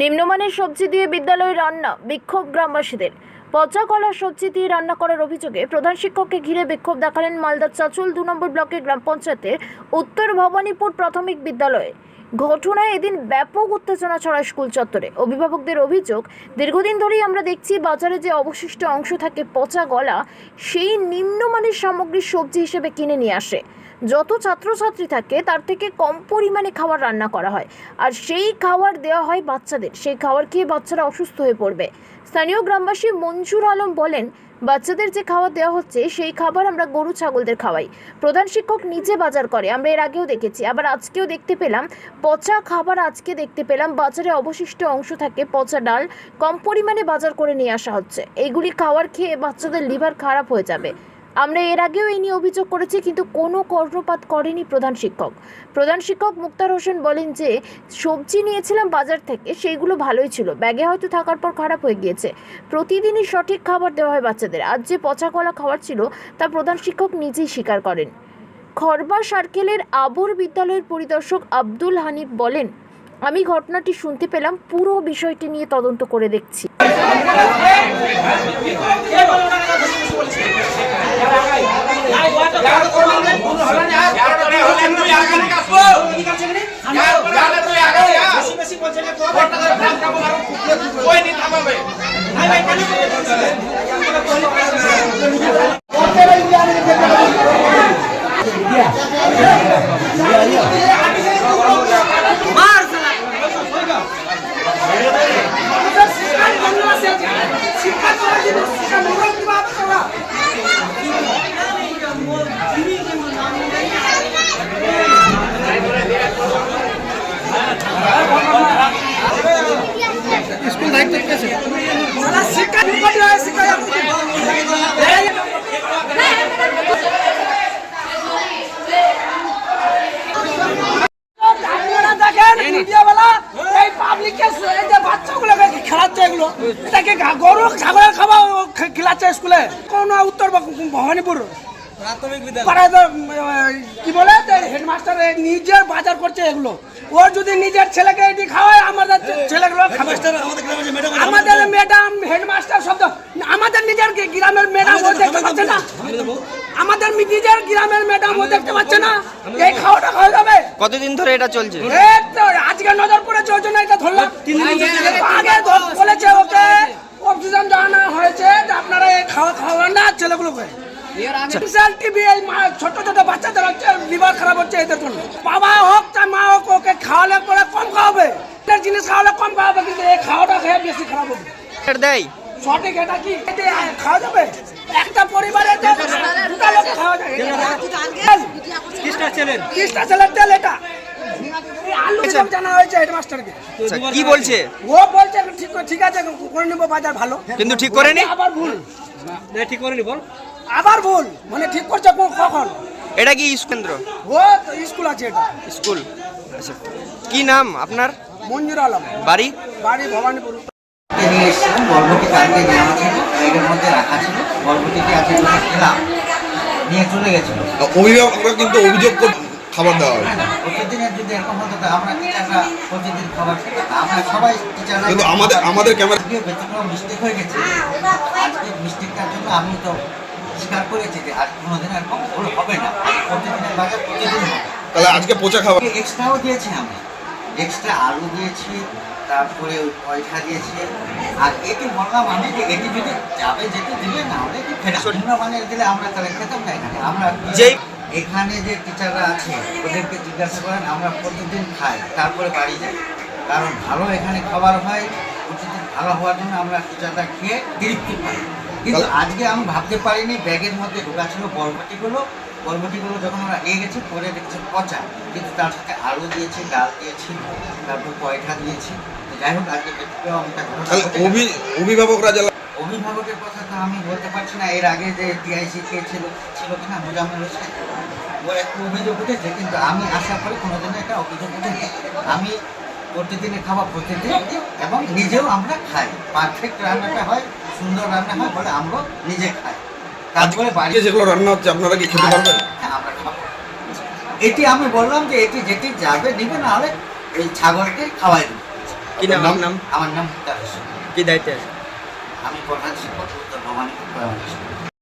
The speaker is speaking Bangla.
নিম্নমানের সবজি দিয়ে বিদ্যালয়ে রান্না, বিক্ষোভ গ্রামবাসীদের। পচা কলা সবজি দিয়ে রান্না করার অভিযোগে প্রধান শিক্ষককে ঘিরে বিক্ষোভ দেখালেন মালদার চাচুল দু নম্বর ব্লকের গ্রাম পঞ্চায়েতের উত্তর ভবানীপুর প্রাথমিক বিদ্যালয়ে। ঘটনায় এদিন ব্যাপক উত্তেজনা ছড়ায় স্কুল চত্বরে। অভিভাবকদের অভিযোগ, দীর্ঘদিন ধরেই আমরা দেখছি বাজারে যে অবশিষ্ট অংশ থাকে পচা গলা, সেই নিম্নমানের সামগ্রী সবজি হিসেবে কিনে নিয়ে আসে। যত ছাত্রছাত্রী থাকে, তার থেকে কম পরিমাণে খাবার রান্না করা হয়। আর সেই খাবার দেওয়া হয় বাচ্চাদের। সেই খাবার খেয়ে বাচ্চারা অসুস্থ হয়ে পড়বে। স্থানীয় গ্রামবাসী মঞ্জুর আলম বলেন, বাচ্চাদের যে খাবার দেওয়া হচ্ছে, সেই খাবার আমরা গরু ছাগলদের খাওয়াই। প্রধান শিক্ষক নিজে বাজার করে। আমরা এর আগেও দেখেছি, আবার আজকেও দেখতে পেলাম, পচা খাবার আজকে দেখতে পেলাম। বাজারে অবশিষ্ট অংশ থাকে, পচা ডাল কম পরিমাণে বাজার করে নিয়ে আসা হচ্ছে। এইগুলি খাবার খেয়ে বাচ্চাদের লিভার খারাপ হয়ে যাবে। আমরা এর আগেও এই নিয়ে অভিযোগ করেছি, কিন্তু কোনো কর্ণপাত করেনি প্রধান শিক্ষক। প্রধান শিক্ষক মুক্তার হোসেন বলেন যে, সবজি নিয়েছিলাম বাজার থেকে, সেইগুলো ভালোই ছিল। ব্যাগে হয়তো থাকার পর খারাপ হয়ে গিয়েছে। প্রতিদিনই সঠিক খাবার দেওয়া হয় বাচ্চাদের। আজ যে পচা কলা খাবার ছিল, তা প্রধান শিক্ষক নিজেই স্বীকার করেন। খরবা সার্কেলের আবর বিদ্যালয়ের পরিদর্শক আব্দুল হানিফ বলেন, আমি ঘটনাটি শুনতে পেলাম, পুরো বিষয়টি নিয়ে তদন্ত করে দেখছি। শিক্ষা করার জন্য শিক্ষা মূলক কীভাবে করা সারা শিক্ষা নিকটে হয় শিক্ষা আপনারা দেখেন মিডিয়াওয়ালা এই পাবলিকের এই যে বাচ্চাগুলোকে খেলাচ্ছে এগুলো এটাকে গরু ছাগলের খাবার খেলাচ্ছে স্কুলে? কোন উত্তর ভবানীপুর? কি বলে? হেডমাস্টার নিজের বাজার করছে এগুলো। ও যদি নিজের ছেলেকে এটি খাওয়ায় আমাদের ছেলেগুলো আমাদের ম্যাডাম হেডমাস্টার শব্দ আমাদের নিজের গ্রামের ম্যাডাম ও দেখতে পাচ্ছে না। আমাদের নিজের গ্রামের ম্যাডাম ও দেখতে পাচ্ছে না। এই খাওয়াটা কতদিন ধরে এটা চলছে? আজকে নজর পড়েছে ওই জন্য এটা ধরলাম। আগে বলেছে ওকে অক্সিজেন জানা হয়েছে যে আপনারা এই খাওয়া খাওয়ান না ছেলেগুলোকে। বিশাল টিভি মা- ছোট ছোট বাচ্চাদের হচ্ছে লিভার খারাপ হচ্ছে এদের জন্য। বাবা হোক চাই মা হোক ওকে খাওয়ালে পরে কম খাওয়াবে। জিনিস খাওয়ালে কম খাওয়াবে কিন্তু এই খাওয়াটা খেয়ে বেশি খারাপ হবে। দেয়। সঠিক এটা কি? খাওয়া যাবে? একটা পরিবারে দুটা লোকে খাওয়া ছেলের তেল এটা। এই আলু সব জানা হয়েছে হেডমাস্টারকে। আচ্ছা, কি বলছে? ও বলছে ঠিক ঠিক আছে করে নেব বাজার ভালো। কিন্তু ঠিক করেনি? আবার ভুল। ঠিক করেনি বল। আবার ভুল। মানে ঠিক করছে কখন? এটা কি কেন্দ্র? ও স্কুল আছে এটা। স্কুল। আচ্ছা। কি নাম আপনার? মঞ্জুর আলম। বাড়ি? বাড়ি ভবানীপুর। নিয়ে এসেছিলাম বরবটি কালকে নেওয়া ছিল ব্যাগের মধ্যে রাখা ছিল। বরবটিকে আজকে যখন খেলাম নিয়ে চলে গেছিল। অভিভাবকরা কিন্তু অভিযোগ খাবার দেওয়া হয়। প্রতিদিনের যদি এরকম হতো তো আমরা টিচাররা প্রতিদিন খাবার খেতাম। আমরা সবাই টিচাররা কিন্তু আমাদের আমাদের ক্যামেরা আজকে ব্যতিক্রম মিস্টেক হয়ে গেছে। আজকে মিস্টেকটার জন্য আমি তো স্বীকার করেছি যে আজ কোনোদিন এরকম ভুল হবে না। প্রতিদিনের বাজার প্রতিদিন হবে। তাহলে আজকে পচা খাবার এক্সট্রাও দিয়েছি আমি। এক্সট্রা আলু দিয়েছি তারপরে পয়সা দিয়েছে। আর এটি বললাম আমি যে এটি যদি যাবে যেতে দিবে না হলে এটি ফেরা ভিন্ন মানের দিলে আমরা তাহলে খেতাম না এখানে। আমরা যেই- এখানে যে টিচাররা আছে ওদেরকে জিজ্ঞাসা করেন আমরা প্রতিদিন খাই তারপরে বাড়ি যাই। কারণ ভালো এখানে খাবার হয় প্রতিদিন ভালো হওয়ার জন্য আমরা টিচাররা খেয়ে তৃপ্তি পাই। কিন্তু আজকে আমি ভাবতে পারিনি ব্যাগের মধ্যে ঢোকা ছিল বরবটিগুলো বরবটিগুলো যখন আমরা নিয়ে গেছি পরে দেখছি পচা। কিন্তু তার সাথে আলু দিয়েছি ডাল দিয়েছি তারপর পয়ঠা দিয়েছি। যাই হোক আজকে অভিভাবকরা যারা অভিভাবকের কথা তো আমি বলতে পারছি না। এর আগে যে টিআইসি কে ছিল ছিল কিনা মোজাম্মেল হোসেন ও একটু অভিযোগ উঠেছে কিন্তু আমি আশা করি কোনোদিনও একটা অভিযোগ উঠেনি। আমি প্রতিদিনের খাওয়া প্রতিদিন এবং নিজেও আমরা খাই। পারফেক্ট রান্নাটা হয় সুন্দর রান্না হয় বলে আমরা নিজে খাই। আজকে যেগুলো রান্না হচ্ছে আপনারা কি খেতে পারবেন? হ্যাঁ, আমরা খাব। এটি আমি বললাম যে এটি যেটি যাবে নিবে না হলে এই ছাগলকে খাওয়াই দেবো। কি নাম নাম? আমার নাম মুক্তার কি দায়িত্বে আছে? আমি প্রধান শিক্ষক উত্তর ভবানী